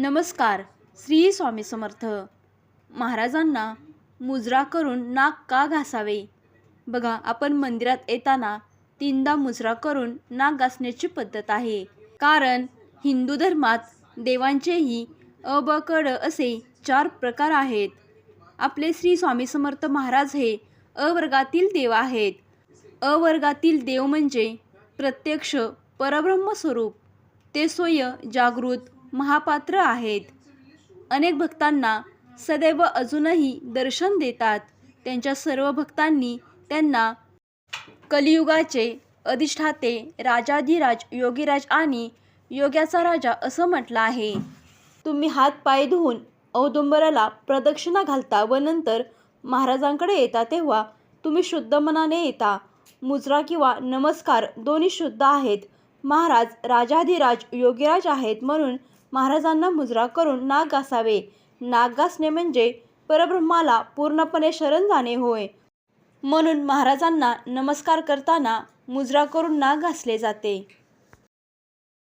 नमस्कार श्री स्वामी समर्थ. महाराजांना मुजरा करून नाक का घासावे? बघा आपण मंदिरात येताना तीनदा मुजरा करून नाक घासण्याची पद्धत आहे. कारण हिंदू धर्मात देवांचेही अबकड असे चार प्रकार आहेत. आपले श्री स्वामी समर्थ महाराज हे अ वर्गातील देव आहेत. अ वर्गातील देव म्हणजे प्रत्यक्ष परब्रह्म स्वरूप ते स्वय जागृत महापात्र आहेत. अनेक भक्तांना सदैव अजूनही दर्शन देतात. त्यांच्या सर्व भक्तांनी त्यांना कलियुगाचे अधिष्ठाते राजाधिराज योगीराज आणि योग्याचा राजा असं म्हटलं आहे. तुम्ही हात पाय धुवून औदुंबराला प्रदक्षिणा घालता व नंतर महाराजांकडे येता तेव्हा तुम्ही शुद्ध मनाने येता. मुजरा किंवा नमस्कार दोन्ही शुद्ध आहेत. महाराज राजाधिराज योगीराज आहेत म्हणून महाराजांना मुजरा करून नाग घासावे नाग घासणे म्हणजे परब्रह्माला पूर्णपणे शरण जाणे होय. म्हणून महाराजांना नमस्कार करताना मुजरा करून नाग घासले जाते.